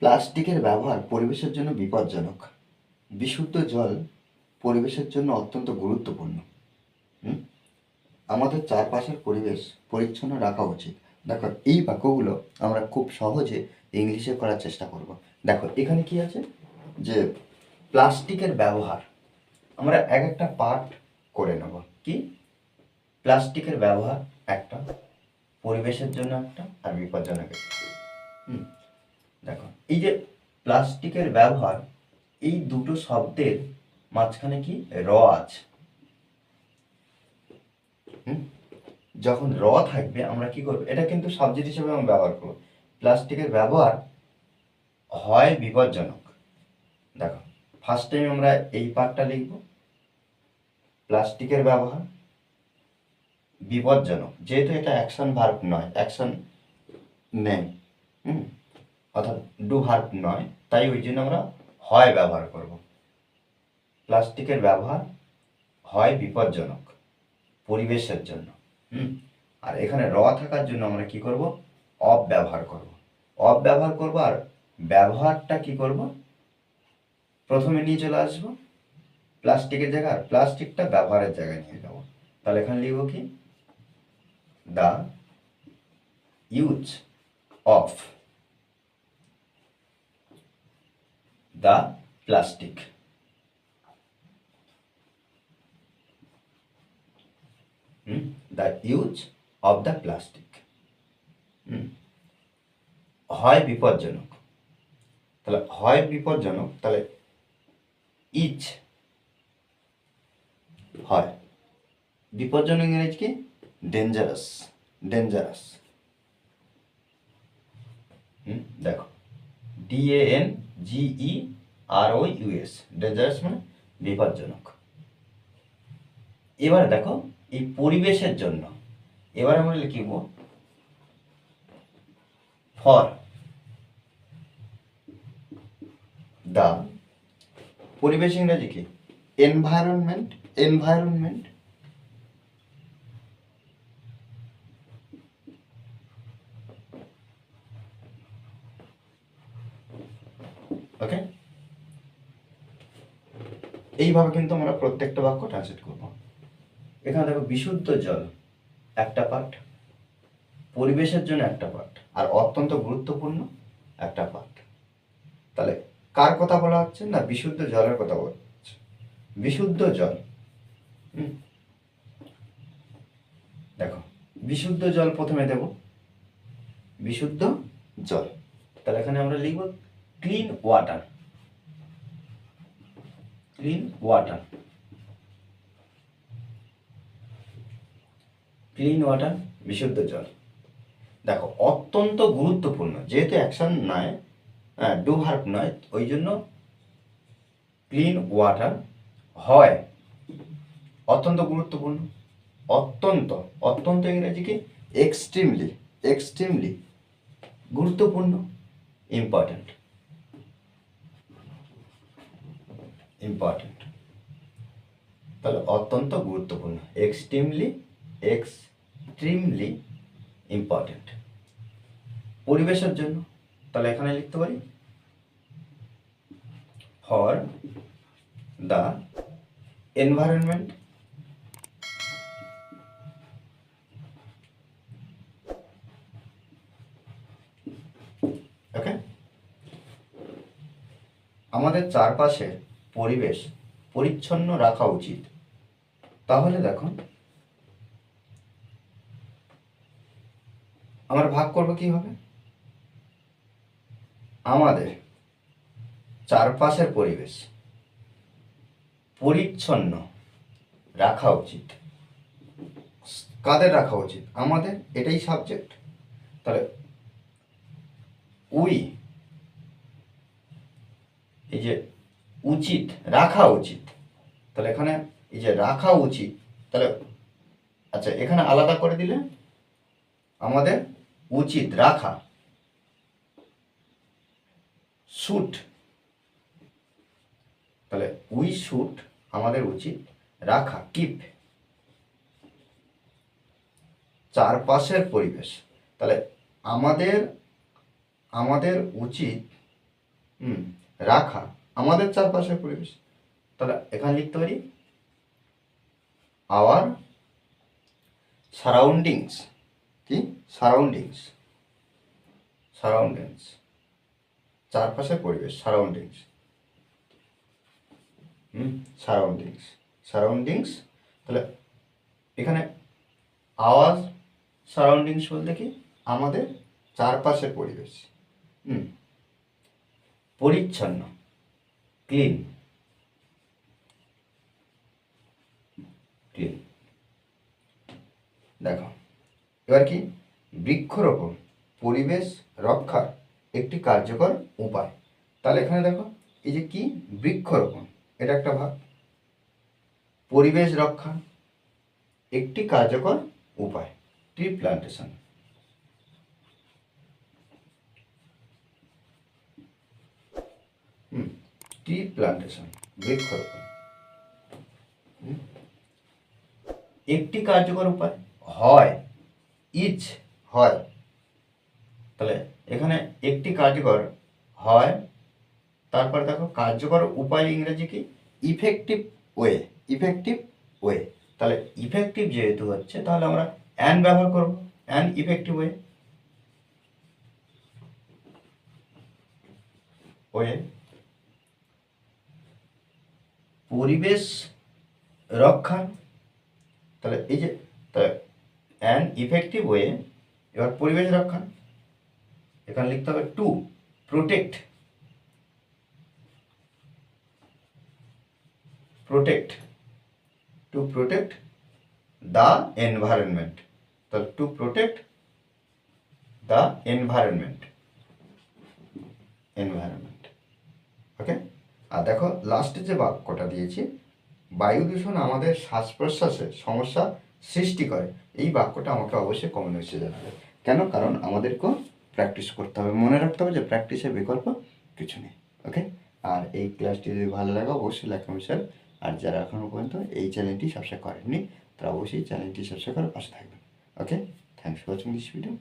প্লাস্টিকের ব্যবহার পরিবেশের জন্য বিপজ্জনক। বিশুদ্ধ জল পরিবেশের জন্য অত্যন্ত গুরুত্বপূর্ণ? আমাদের চারপাশের পরিবেশ পরিচ্ছন্ন রাখা উচিত। দেখো, এই বাক্যগুলো আমরা খুব সহজে ইংলিশে করার চেষ্টা করব। দেখো, এখানে কি আছে? যে প্লাস্টিকের ব্যবহার, আমরা এক একটা পার্ট করে নেব। কি? প্লাস্টিকের ব্যবহার একটা, পরিবেশের জন্য একটা, আর বিপজ্জনক একটা এই যে প্লাস্টিকের ব্যবহার, এই দুটো শব্দের মাঝখানে কি র আছে? যখন র থাকবে, আমরা কি করব? এটা কিন্তু সাবজেক্ট হিসেবে আমরা ব্যবহার করব। প্লাস্টিকের ব্যবহার হয় বিপজ্জনক। দেখো ফার্স্ট টাইম আমরা এই পার্টটা লিখব। প্লাস্টিকের ব্যবহার বিপজ্জনক। যেহেতু এটা অ্যাকশন ভার্ব নয় অ্যাকশন নেই। হুম? অর্থাৎ ডু ভার্ব নয়, তাই ওই জন্য আমরা হয় ব্যবহার করব। প্লাস্টিকের ব্যবহার হয় বিপজ্জনক, পরিবেশের জন্য। হুম? আর এখানে র থাকার জন্য আমরা কি করব? অফ ব্যবহার করব। অফ ব্যবহার করব আর ব্যবহারটা কি করব? প্রথমে নিয়ে চলে আসব। প্লাস্টিকের জায়গায় আর প্লাস্টিকটা ব্যবহারের জায়গায় নিয়ে যাব। তাহলে এখানে লিখব কি? The use of the plastic the use of the plastic হয় বিপজ্জনক। তাহলে হয় বিপজ্জনক, তাহলে ইচ হয়। বিপজ্জনক ইংরেজ কি? ডেঞ্জারাস ডেঞ্জারাস দেখো। D A N G E R O U S dangerous মানে বিপজ্জনক। এবার দেখো, এই পরিবেশের জন্য এবার আমরা লিখিব ফর দা পরিবেশ ইংরেজি কি এনভায়রনমেন্ট এনভায়রনমেন্ট ওকে এইভাবে কিন্তু আমরা প্রত্যেকটা বাক্য ট্রান্সলেট করব। এখানে দেখো, বিশুদ্ধ জল, একটা পার্ট পরিবেশের জন্য একটা পার্ট আর অত্যন্ত গুরুত্বপূর্ণ একটা পার্ট তাহলে কার কথা বলা হচ্ছে না বিশুদ্ধ জলের কথা বলা হচ্ছে? বিশুদ্ধ জল। দেখো, বিশুদ্ধ জল প্রথমে দেব। বিশুদ্ধ জল। তাহলে এখানে আমরা লিখব clean water. Clean water. Clean water, বিশুদ্ধ জল। দেখো, অত্যন্ত গুরুত্বপূর্ণ। যেহেতু অ্যাকশন নয় ডু হার্প নয়, ওই জন্য ক্লিন ওয়াটার হয়। অত্যন্ত গুরুত্বপূর্ণ। অত্যন্ত অত্যন্ত ইংরেজি কি? এক্সট্রিমলি এক্সট্রিমলি গুরুত্বপূর্ণ, ইম্পর্ট্যান্ট। ইম্পর্ট্যান্ট তাহলে অত্যন্ত গুরুত্বপূর্ণ এক্সট্রিমলি এক্সট্রিমলি ইম্পর্টেন্ট পরিবেশের জন্য, তাহলে এখানে লিখতে পারি ফর দ্য এনভায়রনমেন্ট ওকে আমাদের চারপাশের পরিবেশ পরিচ্ছন্ন রাখা উচিত। তাহলে দেখো আমরা ভাগ করব কীভাবে? আমাদের চারপাশের পরিবেশ পরিচ্ছন্ন রাখা উচিত। কাদের রাখা উচিত? আমাদের, এটাই সাবজেক্ট তাহলে উই এই যে উচিত, রাখা উচিত। তাহলে এখানে এই যে রাখা উচিত, তাহলে আচ্ছা এখানে আলাদা করে দিলে আমাদের উচিত রাখা। শুট, তাহলে উই শুট আমাদের উচিত রাখা, কিপ। চারপাশের পরিবেশ, তাহলে আমাদের আমাদের উচিত রাখা। আমাদের চারপাশের পরিবেশ। তাহলে এখানে লিখতে পারি আওয়ার সারাউন্ডিংস কি? সারাউন্ডিংস সারাউন্ডিংস চারপাশের পরিবেশ সারাউন্ডিংস হুম? সারাউন্ডিংস সারাউন্ডিংস তাহলে এখানে আওয়াজ সারাউন্ডিংস বলতে কি? আমাদের চারপাশের পরিবেশ, হুম? পরিচ্ছন্ন। ক্লিন। ক্লিন। দেখো, এবার কি? বৃক্ষরোপণ, পরিবেশ রক্ষার একটি কার্যকর উপায়। তাহলে এখানে দেখো, এই যে কি? বৃক্ষরোপণ, এটা একটা ভাগ। পরিবেশ রক্ষা, একটি কার্যকর উপায়, tree plantation hmm tree plantation বৃক্ষরোপণ। একটি কার্যকর উপায় হয় ইচ হয়। তাহলে এখানে একটি কার্যকর হয়, তারপর দেখো কার্যকর উপায় ইংরেজি কি? Effective way effective way. তাহলে ইফেক্টিভ যেহেতু হচ্ছে, তাহলে আমরা অ্যান ব্যবহার করব, অ্যান ইফেক্টিভ ওয়ে। ওয়ে পরিবেশ রক্ষা, তাহলে এই যে, তাহলে অ্যান ইফেক্টিভ ওয়ে এবার পরিবেশ রক্ষা। এখানে লিখতে হবে to protect protect to protect the environment তাহলে to protect the environment environment okay আর দেখো লাস্টে যে বাক্যটা দিয়েছি, বায়ু দূষণ আমাদের শ্বাস প্রশ্বাসে সমস্যা সৃষ্টি করে। এই বাক্যটা আমাকে অবশ্যই কমেন্ট বক্সে জানাবে। কেন? কারণ আমাদেরকেও প্র্যাকটিস করতে হবে। মনে রাখতে হবে যে প্র্যাকটিসের বিকল্প কিছু নেই ওকে আর এই ক্লাসটি যদি ভালো লাগে, অবশ্যই লাইক কমেন্ট আর যারা এখনও পর্যন্ত এই চ্যানেলটি সাবস্ক্রাইব করেননি, তারা অবশ্যই চ্যানেলটি সাবস্ক্রাইব করে পাশে থাকবেন okay thanks for watching this video